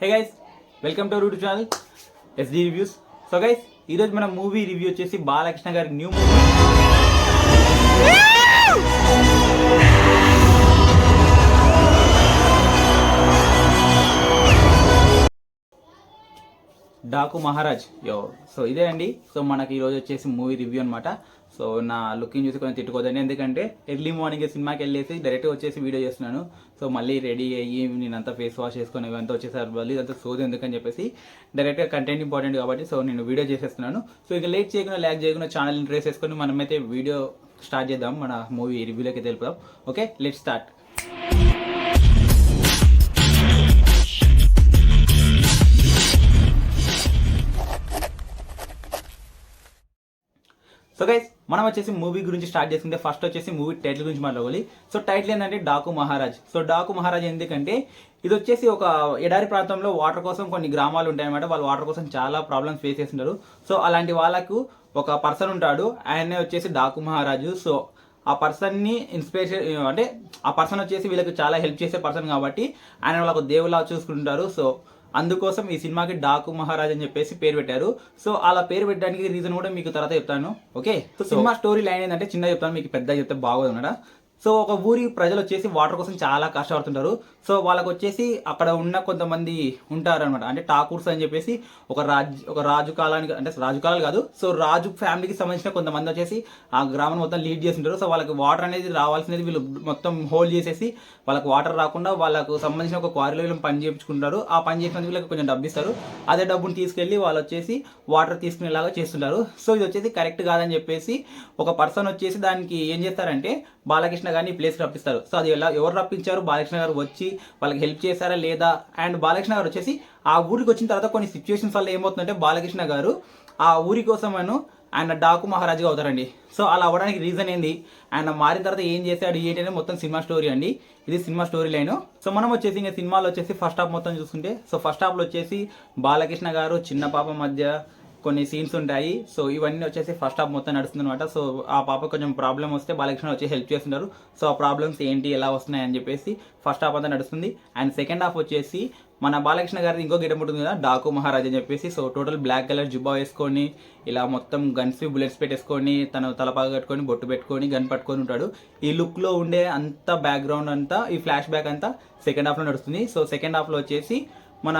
Hey guys welcome to YouTube channel SD reviews so guys ఈరోజు మన movie review వచ్చేసి బాలకృష్ణ గారి న్యూ మూవీ డాకు మహారాజ్ యో సో ఇదే అండి. సో మనకి ఈరోజు వచ్చేసి మూవీ రివ్యూ అనమాట సో నా లుకింగ్ చూసి కొంచెం తిట్టుకోదండి. ఎందుకంటే ఎర్లీ మార్నింగ్ సినిమాకి వెళ్ళేసి డైరెక్ట్ వచ్చేసి వీడియో చేస్తున్నాను. సో మళ్ళీ రెడీ అయ్యి నేనంతా ఫేస్ వాష్ చేసుకుని ఇవంతా వచ్చేసారి. మళ్ళీ ఇదంతా సోది ఎందుకని చెప్పేసి డైరెక్ట్గా కంటెంట్ ఇంపార్టెంట్ కాబట్టి సో నేను వీడియో చేసేస్తున్నాను. సో ఇక లేట్ చేయకుండా ల్యాక్ చేయకుండా ఛానల్ ఇంట్రెస్ట్ చేసుకొని మనమైతే వీడియో స్టార్ట్ చేద్దాం. మన మూవీ రివ్యూలోకి తెలుపుదాం okay let start so guys మనం వచ్చేసి మూవీ గురించి స్టార్ట్ చేసుకుంటే ఫస్ట్ వచ్చేసి మూవీ టైటిల్ గురించి మాట్లాడాలి సో టైటిల్ ఏంటంటే డాకు మహారాజ్. సో డాకు మహారాజ్ ఎందుకంటే ఇది వచ్చేసి ఒక ఎడారి ప్రాంతంలో వాటర్ కోసం కొన్ని గ్రామాలు ఉంటాయన్నమాట. వాళ్ళు వాటర్ కోసం చాలా ప్రాబ్లమ్స్ ఫేస్ చేస్తుంటారు. సో అలాంటి వాళ్ళకు ఒక పర్సన్ ఉంటాడు. ఆయనే వచ్చేసి డాకు మహారాజు. సో ఆ పర్సన్ని ఇన్స్పిరేషన్ అంటే ఆ పర్సన్ వచ్చేసి వీళ్ళకి చాలా హెల్ప్ చేసే పర్సన్ కాబట్టి ఆయన వాళ్ళకు దేవులా చూసుకుంటారు సో అందుకోసం ఈ సినిమాకి డాకు మహారాజ్ అని చెప్పేసి పేరు పెట్టారు. సో అలా పేరు పెట్టడానికి రీజన్ కూడా మీకు తర్వాత చెప్తాను. Okay so cinema story line ఏంటంటే చిన్న చెప్తాను మీకు పెద్ద చెప్తే బాగోదు అన్నమాట. సో ఒక ఊరి ప్రజలు వచ్చేసి వాటర్ కోసం చాలా కష్టపడుతుంటారు. సో వాళ్ళకు వచ్చేసి అక్కడ ఉన్న కొంతమంది ఉంటారనమాట అంటే ఠాకూర్స్ అని చెప్పేసి ఒక రాజు ఒక రాజు కాలానికి అంటే రాజు కాలాలు కాదు. సో రాజు ఫ్యామిలీకి సంబంధించిన కొంతమంది వచ్చేసి ఆ గ్రామం మొత్తం లీడ్ చేస్తుంటారు. సో వాళ్ళకి వాటర్ అనేది రావాల్సినది వీళ్ళు మొత్తం హోల్డ్ చేసేసి వాళ్ళకి వాటర్ రాకుండా వాళ్ళకు సంబంధించిన ఒక క్వారీలో వీళ్ళు పని చేయించుకుంటారు. ఆ పని చేసినందుకు వీళ్ళకి కొంచెం డబ్బు ఇస్తారు. అదే డబ్బుని తీసుకెళ్ళి వాళ్ళు వచ్చేసి వాటర్ తీసుకునేలాగా చేస్తుంటారు. సో ఇది వచ్చేసి కరెక్ట్ కాదని చెప్పేసి ఒక పర్సన్ వచ్చేసి దానికి ఏం చేస్తారంటే బాలకృష్ణ కానీ ప్లేస్ రప్పిస్తారు. సో అది ఎలా ఎవరు రప్పించారు? బాలకృష్ణ గారు వచ్చి వాళ్ళకి హెల్ప్ చేశారా లేదా? అండ్ బాలకృష్ణ గారు వచ్చేసి ఆ ఊరికి వచ్చిన తర్వాత కొన్ని సిచ్యువేషన్స్ వల్ల ఏమవుతుందంటే బాలకృష్ణ గారు ఆ ఊరి కోసమను ఆయన డాకు మహారాజుగా అవుతారండి. సో అలా అవ్వడానికి రీజన్ ఏంది? ఆయన మారిన తర్వాత ఏం చేశాడు? ఏంటి అనేది మొత్తం సినిమా స్టోరీ అండి. ఇది సినిమా స్టోరీ లైన్ సో మనం వచ్చేసి ఇంకా సినిమాలో వచ్చేసి ఫస్ట్ హాఫ్ మొత్తం చూసుకుంటే సో ఫస్ట్ హాఫ్లో వచ్చేసి బాలకృష్ణ గారు చిన్న పాప మధ్య కొన్ని సీన్స్ ఉంటాయి. సో ఇవన్నీ వచ్చేసి ఫస్ట్ హాఫ్ మొత్తం నడుస్తుంది అనమాట సో ఆ పాప కొంచెం ప్రాబ్లం వస్తే బాలకృష్ణ వచ్చి హెల్ప్ చేస్తున్నారు సో ఆ ప్రాబ్లమ్స్ ఏంటి ఎలా వస్తున్నాయి అని చెప్పేసి ఫస్ట్ హాఫ్ అంతా నడుస్తుంది. అండ్ సెకండ్ హాఫ్ వచ్చేసి మన బాలకృష్ణ గారిది ఇంకో గెటప్ ఉంటుంది కదా డాకు మహారాజ్ అని చెప్పేసి. సో టోటల్ బ్లాక్ కలర్ జుబ్బా వేసుకొని ఇలా మొత్తం గన్స్ బుల్లెట్స్ పెట్టేసుకొని తన తలపాగా కట్టుకొని బొట్టు పెట్టుకొని గన్ పట్టుకొని ఉంటాడు. ఈ లుక్లో ఉండే అంత బ్యాక్గ్రౌండ్ అంతా ఈ ఫ్లాష్ బ్యాక్ అంతా సెకండ్ హాఫ్లో నడుస్తుంది. సో సెకండ్ హాఫ్లో వచ్చేసి మన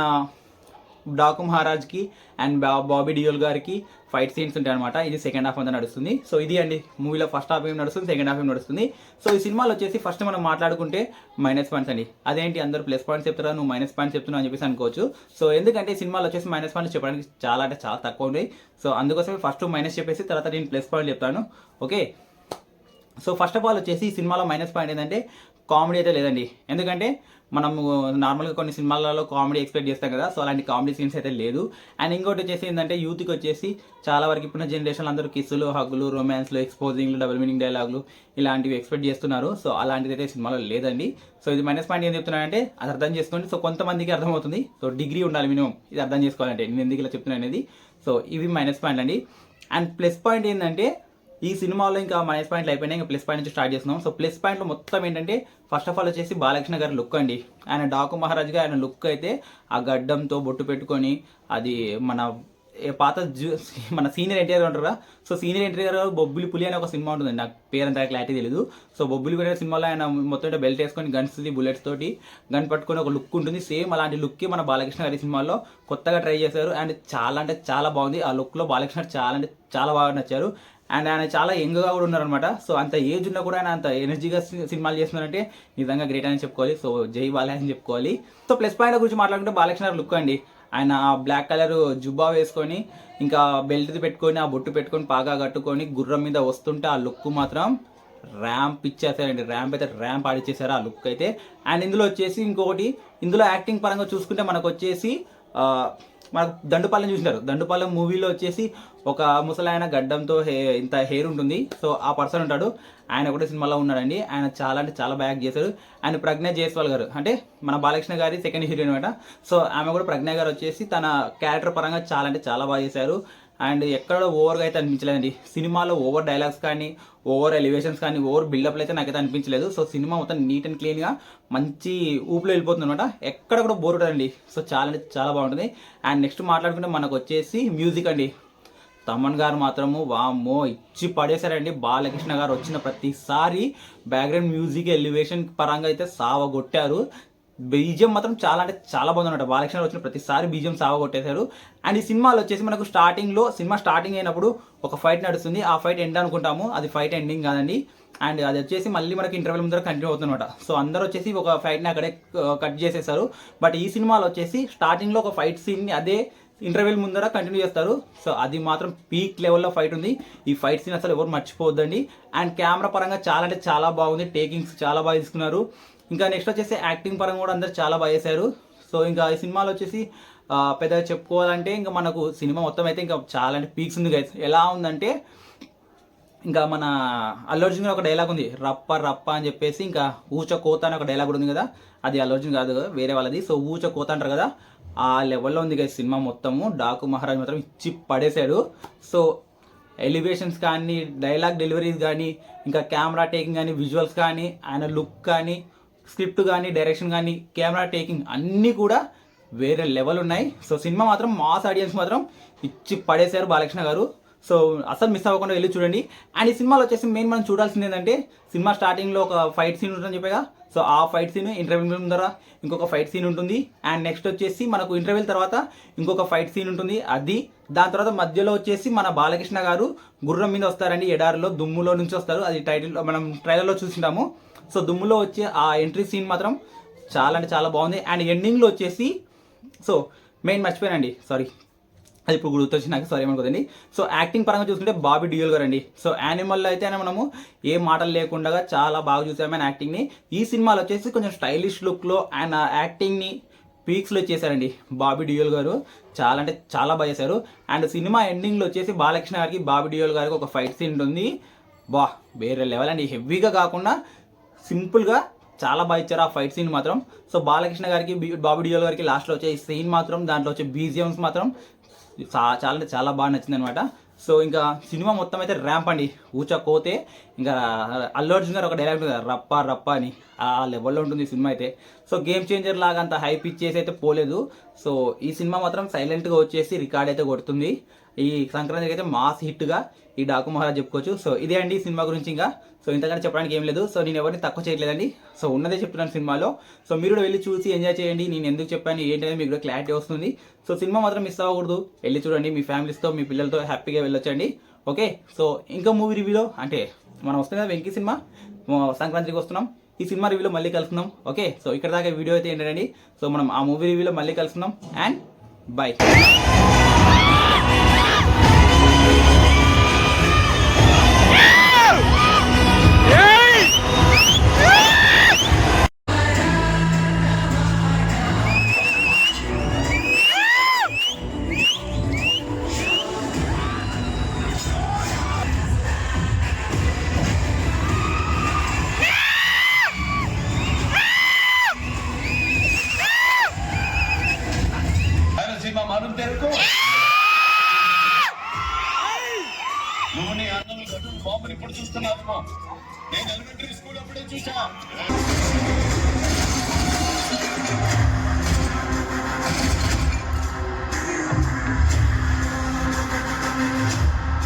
డాకు మహారాజ్కి అండ్ బా బాబీ డియోల్ గారికి ఫైట్ సీన్స్ ఉంటాయి అనమాట ఇది సెకండ్ హాఫ్ అంతా నడుస్తుంది. సో ఇది అండి. మూవీలో ఫస్ట్ హాఫ్ ఏం నడుస్తుంది సెకండ్ హాఫ్ ఏం నడుస్తుంది. సో ఈ సినిమాలో వచ్చేసి ఫస్ట్ మనం మాట్లాడుకుంటే మైనస్ పాయింట్స్ అండి. అదేంటి? అందరూ ప్లస్ పాయింట్స్ చెప్తారా? నువ్వు మైనస్ పాయింట్స్ చెప్తున్నావు అని చెప్పేసి అనుకోవచ్చు. సో ఎందుకంటే ఈ సినిమాలో వచ్చేసి మైనస్ పాయింట్స్ చెప్పడానికి చాలా అంటే చాలా తక్కువ ఉన్నాయి. సో అందుకోసమే ఫస్ట్ మైనస్ చెప్పేసి తర్వాత నేను ప్లస్ పాయింట్ చెప్తాను. Okay? So first of all వచ్చేసి ఈ సినిమాలో మైనస్ పాయింట్ ఏంటంటే కామెడీ అయితే లేదండి. ఎందుకంటే మనము నార్మల్గా కొన్ని సినిమాలలో కామెడీ ఎక్స్పెక్ట్ చేస్తాం కదా సో అలాంటి కామెడీ సీన్స్ అయితే లేదు. అండ్ ఇంకోటి వచ్చేసి ఏంటంటే యూత్కి వచ్చేసి చాలా వరకు ఇప్పుడున్న జనరేషన్ అందరూ కిస్సులు హగ్గులు రొమాన్స్లు ఎక్స్పోజింగ్లు డబుల్ మీనింగ్ డైలాగులు ఇలాంటివి ఎక్స్పెక్ట్ చేస్తున్నారు. సో అలాంటిది అయితే సినిమాలో లేదండి. సో ఇది మైనస్ పాయింట్ ఏం చెప్తున్నానంటే అది అర్థం చేసుకోండి. సో కొంతమందికి అర్థమవుతుంది. సో డిగ్రీ ఉండాలి మినిమం. ఇది అర్థం చేసుకోవాలంటే. నేను ఎందుకు ఇలా చెప్తున్నాను అనేది. సో ఇవి మైనస్ పాయింట్ అండి. అండ్ ప్లస్ పాయింట్ ఏంటంటే ఈ సినిమాలో ఇంకా మైనస్ పాయింట్లు అయిపోయినాయి ఇంకా ప్లస్ పాయింట్ నుంచి స్టార్ట్ చేస్తున్నాం. సో ప్లస్ పాయింట్లు మొత్తం ఏంటంటే ఫస్ట్ ఆఫ్ ఆల్ వచ్చేసి బాలకృష్ణ గారి లుక్ అండి. ఆయన డాకు మహారాజ్ గారు ఆయన లుక్ అయితే ఆ గడ్డంతో బొట్టు పెట్టుకొని అది మన పాత జూ మన సీనియర్ ఎన్టీఆర్ ఉంటారా సో సీనియర్ ఎన్టీఆర్ గారు బొబ్బిలి పులి అనే ఒక సినిమా ఉంటుంది నాకు పేరు అంత క్లారిటీ తెలియదు సో బొబ్బిలి పులి అనే సినిమాలో ఆయన మొత్తం బెల్ట్ వేసుకొని గన్స్ బుల్లెట్స్ తోటి గన్ పట్టుకొని ఒక లుక్ ఉంటుంది. సేమ్ అలాంటి లుక్కి మన బాలకృష్ణ గారి సినిమాలో కొత్తగా ట్రై చేశారు. అండ్ చాలా అంటే చాలా బాగుంది. ఆ లుక్లో బాలకృష్ణ చాలా అంటే చాలా బాగా నచ్చారు. అండ్ ఆయన చాలా యంగ్గా కూడా ఉన్నారనమాట సో అంత ఏజ్ ఉన్నా కూడా ఆయన అంత ఎనర్జీగా సినిమాలు చేస్తున్నారంటే నిజంగా గ్రేట్ అని చెప్పుకోవాలి. సో జై బాలయ్య అని చెప్పుకోవాలి. సో ప్లస్ పాయింట్ గురించి మాట్లాడుకుంటే బాలకృష్ణ లుక్ అండి. ఆయన ఆ బ్లాక్ కలర్ జుబ్బా వేసుకొని ఇంకా బెల్ట్ పెట్టుకొని ఆ బొట్టు పెట్టుకొని పాగా కట్టుకొని గుర్రం మీద వస్తుంటే ఆ లుక్ మాత్రం ర్యాంప్ ఇచ్చేసారండి. ర్యాంప్ అయితే ర్యాంప్ ఆడిచ్చేసారు ఆ లుక్ అయితే. అండ్ ఇందులో వచ్చేసి ఇంకొకటి ఇందులో యాక్టింగ్ పరంగా చూసుకుంటే మనకు వచ్చేసి మనకు దండుపాలెం చూసినారు. దండుపాలెం మూవీలో వచ్చేసి ఒక ముసలాయన గడ్డంతో హే ఇంత హెయిర్ ఉంటుంది. సో ఆ పర్సన్ ఉంటాడు. ఆయన కూడా సినిమాలో ఉన్నాడండి. ఆయన చాలా అంటే చాలా బ్యాక్ చేశారు ఆయన ప్రజ్ఞ జయస్వాల్ గారు. అంటే మన బాలకృష్ణ గారి సెకండ్ హీరోయిన్ అనమాట. సో ఆమె కూడా ప్రజ్ఞ గారు వచ్చేసి తన క్యారెక్టర్ పరంగా చాలా అంటే చాలా బాగా చేశారు. అండ్ ఎక్కడ ఓవర్గా అయితే అనిపించలేదండి. సినిమాలో ఓవర్ డైలాగ్స్ కానీ ఓవర్ ఎలివేషన్స్ కానీ ఓవర్ బిల్డప్లు అయితే నాకైతే అనిపించలేదు. సో సినిమా మొత్తం నీట్ అండ్ క్లీన్గా మంచి ఊపిలో వెళ్ళిపోతుంది అనమాట ఎక్కడ కూడా బోర్ ఉంటుందండి సో చాలా అంటే చాలా బాగుంటుంది. అండ్ నెక్స్ట్ మాట్లాడుకుంటే మనకు వచ్చేసి మ్యూజిక్ అండి. తమన్ గారు మాత్రము వామ్మో ఇచ్చి పడేశారండి. బాలకృష్ణ గారు వచ్చిన ప్రతిసారి బ్యాక్గ్రౌండ్ మ్యూజిక్ ఎలివేషన్ పరంగా అయితే సావగొట్టారు. బీజియం మాత్రం చాలా అంటే చాలా బాగుంది అనమాట బాలకృష్ణ వచ్చిన ప్రతిసారి బీజియం సావగొట్టేశారు అండ్ ఈ సినిమాలో వచ్చేసి మనకు స్టార్టింగ్లో సినిమా స్టార్టింగ్ అయినప్పుడు ఒక ఫైట్ నడుస్తుంది. ఆ ఫైట్ ఎండ్ అనుకుంటాము. అది ఫైట్ ఎండింగ్ కాదండి. అండ్ అది వచ్చేసి మళ్ళీ మనకి ఇంటర్వెల్ ముందర కంటిన్యూ అవుతుందన్నమాట. సో అందరూ వచ్చేసి ఒక ఫైట్ని అక్కడే కట్ చేసేసారు బట్ ఈ సినిమాలో వచ్చేసి స్టార్టింగ్లో ఒక ఫైట్ సీన్ని అదే ఇంటర్వెల్ ముందర కంటిన్యూ చేస్తారు. సో అది మాత్రం పీక్ లెవెల్లో ఫైట్ ఉంది. ఈ ఫైట్ సీన్ అసలు ఎవరు మర్చిపోవద్దండి. అండ్ కెమెరా పరంగా చాలా అంటే చాలా బాగుంది. టేకింగ్స్ చాలా బాగా తీసుకున్నారు. ఇంకా నెక్స్ట్ వచ్చేసి యాక్టింగ్ పరంగా కూడా అందరు చాలా బాగా చేశారు. సో ఇంకా ఈ సినిమాలో వచ్చేసి పెద్దగా చెప్పుకోవాలంటే ఇంకా మనకు సినిమా మొత్తం అయితే ఇంకా చాలా అంటే పీక్స్ ఉంది గైస్ ఎలా ఉందంటే ఇంకా మన అల్లు అర్జున్ ఒక డైలాగ్ ఉంది. రప్ప రప్ప అని చెప్పేసి ఇంకా ఊచ కోత అని ఒక డైలాగ్ కూడా ఉంది కదా. అది అల్లు అర్జున్ కాదు కదా, వేరే వాళ్ళది. సో ఊచ కోత అంటారు కదా. ఆ లెవెల్లో ఉంది కదా సినిమా మొత్తము. డాకు మహారాజ్ మాత్రం ఇచ్చి పడేశాడు. సో ఎలివేషన్స్ కానీ డైలాగ్ డెలివరీస్ కానీ ఇంకా కెమెరా టేకింగ్ కానీ విజువల్స్ కానీ ఆయన లుక్ కానీ స్క్రిప్ట్ కానీ డైరెక్షన్ కానీ కెమెరా టేకింగ్ అన్నీ కూడా వేరే లెవెల్ ఉన్నాయి. సో సినిమా మాత్రం మాస్ ఆడియన్స్ మాత్రం ఇచ్చి పడేశారు బాలకృష్ణ గారు. సో అసలు మిస్ అవ్వకుండా వెళ్ళి చూడండి. అండ్ ఈ సినిమాలో వచ్చేసి మెయిన్ మనం చూడాల్సింది ఏంటంటే సినిమా స్టార్టింగ్లో ఒక ఫైట్ సీన్ ఉంటుందని చెప్పగా. సో ఆ ఫైట్ సీన్ ఇంటర్వ్యూ ద్వారా ఇంకొక ఫైట్ సీన్ ఉంటుంది. అండ్ నెక్స్ట్ వచ్చేసి మనకు ఇంటర్వ్యూల తర్వాత ఇంకొక ఫైట్ సీన్ ఉంటుంది. అది దాని తర్వాత మధ్యలో వచ్చేసి మన బాలకృష్ణ గారు గుర్రం మీద వస్తారండి. ఎడారిలో దుమ్ములో నుంచి వస్తారు. అది టైటిల్ మనం ట్రైలర్లో చూసింటాము. సో దుమ్ములో వచ్చే ఆ ఎంట్రీ సీన్ మాత్రం చాలా అంటే చాలా బాగుంది. అండ్ ఎండింగ్లో వచ్చేసి సో మెయిన్ మర్చిపోయానండి. సారీ అది ఇప్పుడు గుర్తొచ్చి నాకు సారీ ఏమనుకోదండి. సో యాక్టింగ్ పరంగా చూసుకుంటే బాబీ డియోల్ గారు అండి సో యానిమల్లో అయితే మనము ఏ మాటలు లేకుండా చాలా బాగా చూసాము ఆయన యాక్టింగ్ని. ఈ సినిమాలో వచ్చేసి కొంచెం స్టైలిష్ లుక్లో ఆయన యాక్టింగ్ని పీక్స్లో చేశారండి బాబీ డియోల్ గారు. చాలా అంటే చాలా బాగా చేశారు. అండ్ సినిమా ఎండింగ్లో వచ్చేసి బాలకృష్ణ గారికి బాబీ డియోల్ గారికి ఒక ఫైట్ సీన్ ఉంటుంది. బా వేరే లెవెల్ అండి. హెవీగా కాకుండా సింపుల్గా చాలా బాగా ఇచ్చారు ఆ ఫైట్ సీన్ మాత్రం. సో బాలకృష్ణ గారికి బి- బాబీ డియోల్ గారికి లాస్ట్లో వచ్చే ఈ సీన్ మాత్రం దాంట్లో వచ్చే బీజిఎమ్స్ మాత్రం చాలా అంటే చాలా బాగా నచ్చింది అనమాట సో ఇంకా సినిమా మొత్తం అయితే ర్యాంప్ అండి. ఊచ కోతే ఇంకా అల్లు అర్జున్ గారు ఒక డైలాగ్ ఉంటుంది రప్ప రప్ప అని. ఆ లెవెల్లో ఉంటుంది ఈ సినిమా అయితే. సో గేమ్ చేంజర్ లాగా అంత హైప్ ఇచ్చేసి అయితే పోలేదు. సో ఈ సినిమా మాత్రం సైలెంట్గా వచ్చేసి రికార్డ్ అయితే కొడుతుంది. ఈ సంక్రాంతికి అయితే మాస్ హిట్గా ఈ డాకు మహారాజ్ చెప్పుకోవచ్చు. సో ఇదే అండి ఈ సినిమా గురించి ఇంకా. సో ఇంతకంటే చెప్పడానికి ఏం లేదు. సో నేను ఎవరిని తక్కువ చేయట్లేదండి. సో ఉన్నదే చెప్తున్నాను సినిమాలో. సో మీరు కూడా వెళ్ళి చూసి ఎంజాయ్ చేయండి. నేను ఎందుకు చెప్పాను? ఏంటనేది మీకు కూడా క్లారిటీ వస్తుంది. సో సినిమా మాత్రం మిస్ అవ్వకూడదు. వెళ్ళి చూడండి. మీ ఫ్యామిలీస్తో మీ పిల్లలతో హ్యాపీగా వెళ్ళొచ్చండి. ఓకే? సో ఇంకా మూవీ రివ్యూలో అంటే మనం వస్తుంది కదా వెంకీ సినిమా. సంక్రాంతికి వస్తున్నాం. ఈ సినిమా రివ్యూలో మళ్ళీ కలుసుకుందాం. ఓకే? సో ఇక్కడ దాకా వీడియో అయితే ఏంటండి సో మనం ఆ మూవీ రివ్యూలో మళ్ళీ కలుసుకుందాం. అండ్ బాయ్ నువ్వు నీ అన్నలు గడువు బాబుని ఇప్పుడు చూస్తున్నావు నేను ఎలిమెంటరీ స్కూల్ అప్పుడే చూసా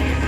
ఏయ్!